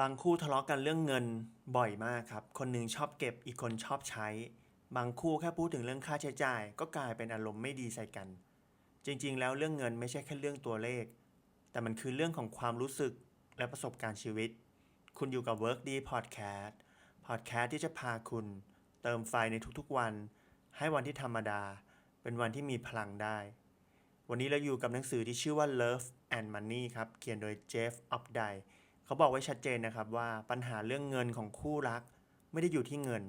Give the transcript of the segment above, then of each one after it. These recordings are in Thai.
บางคู่ทะเลาะกันเรื่องเงินบ่อยมากครับ คนหนึ่งชอบเก็บอีกคนชอบใช้ บางคู่แค่พูดถึงเรื่องค่าใช้จ่าย ก็กลายเป็นอารมณ์ไม่ดีใส่กัน จริงๆ แล้วเรื่องเงินไม่ใช่แค่เรื่องตัวเลข แต่มันคือเรื่องของความรู้สึกและประสบการณ์ชีวิต คุณอยู่กับ Work D Podcast Podcast ที่จะพาคุณ เติมไฟในทุกๆวัน ให้วันที่ธรรมดา เป็นวันที่มีพลังได้ วันนี้เราอยู่กับหนังสือที่ชื่อว่า Love and Money ครับ เขียนโดย Jeff Updike เขาบอกไว้ชัดเจนนะครับว่าปัญหาเรื่องเงินของคู่รักไม่ได้อยู่ที่เงิน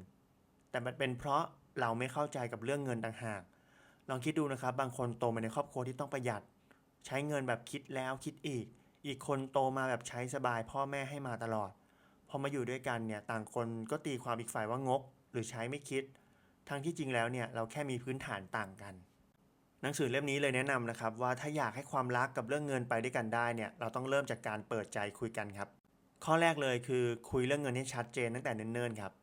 แต่มันเป็นเพราะเราไม่เข้าใจกับเรื่องเงินต่างหาก ลองคิดดูนะครับ บางคนโตมาในครอบครัวที่ต้องประหยัด ใช้เงินแบบคิดแล้วคิดอีก อีกคนโตมาแบบใช้สบาย พ่อแม่ให้มาตลอด พอมาอยู่ด้วยกันเนี่ยต่างคนก็ตีความอีกฝ่ายว่างก หรือใช้ไม่คิด ทั้งที่จริงแล้วเนี่ยเราแค่มีพื้นฐานต่างกัน หนังสือเล่มนี้เลยแนะนำนะครับว่าถ้าอยากให้ความรักกับเรื่องเงินไปด้วยกันได้เนี่ยเราต้องเริ่มจากการเปิดใจคุยกันครับ ข้อแรกเลยคือคุยเรื่องเงินให้ชัดเจนตั้งแต่เนิ่นๆครับ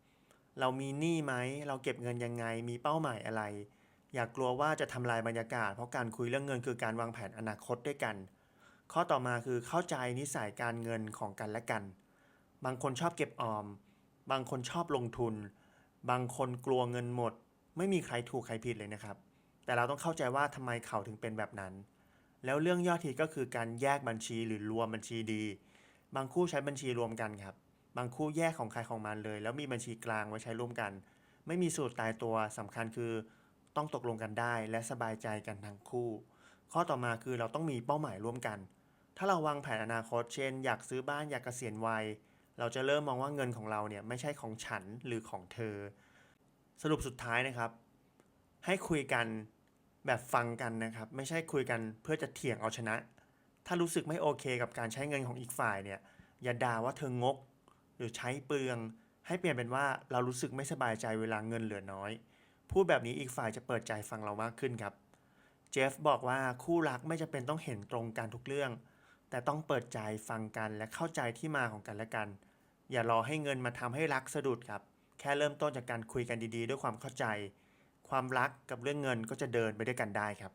เรามีหนี้ไหมเราเก็บเงินยังไงมีเป้าหมายอะไร อย่ากกลัวว่าจะทำลายบรรยากาศ เพราะการคุยเรื่องเงินคือการวางแผนอนาคตด้วยกัน ข้อต่อมาคือเข้าใจนิสัยการเงินของกันและกัน บางคนชอบเก็บออม บางคนชอบลงทุน บางคนกลัวเงินหมด ไม่มีใครถูกใครผิดเลยนะครับ แต่เราต้องเข้าใจว่าทำไมเขาถึงเป็นแบบนั้น แล้วเรื่องยอดทีก็คือการแยกบัญชีหรือรวมบัญชีดี บางคู่ใช้บัญชีรวมกันครับ บางคู่แยกของใครของมันเลย แล้วมีบัญชีกลางไว้ใช้ร่วมกัน ไม่มีสูตรตายตัวสำคัญคือต้องตกลงกันได้และสบายใจกันทั้งคู่ ข้อต่อมาคือเราต้องมีเป้าหมายร่วมกัน ถ้าเราวางแผนอนาคต เช่น อยากซื้อบ้านอยากเกษียณวัย เราจะเริ่มมองว่าเงินของเราเนี่ยไม่ใช่ของฉันหรือของเธอ สรุปสุดท้ายนะครับ ให้คุยกัน แบบฟังกันนะครับ ไม่ใช่คุยกันเพื่อจะเถียงเอาชนะ ถ้ารู้สึกไม่โอเคกับการใช้เงินของอีกฝ่ายเนี่ย อย่าด่าว่าเธองก หรือใช้เปลือง ให้เปลี่ยนเป็นว่าเรารู้สึกไม่สบายใจเวลาเงินเหลือน้อย พูดแบบนี้อีกฝ่ายจะเปิดใจฟังเรามากขึ้นครับ เจฟบอกว่าคู่รักไม่จะเป็นต้องเห็นตรงกันทุกเรื่อง แต่ต้องเปิดใจฟังกันและเข้าใจที่มาของกันและกัน อย่ารอให้เงินมาทำให้รักสะดุดครับ แค่เริ่มต้นจากการคุยกันดีๆ ด้วยความเข้าใจ ความรักกับเรื่องเงินก็จะเดินไปด้วยกันได้ครับ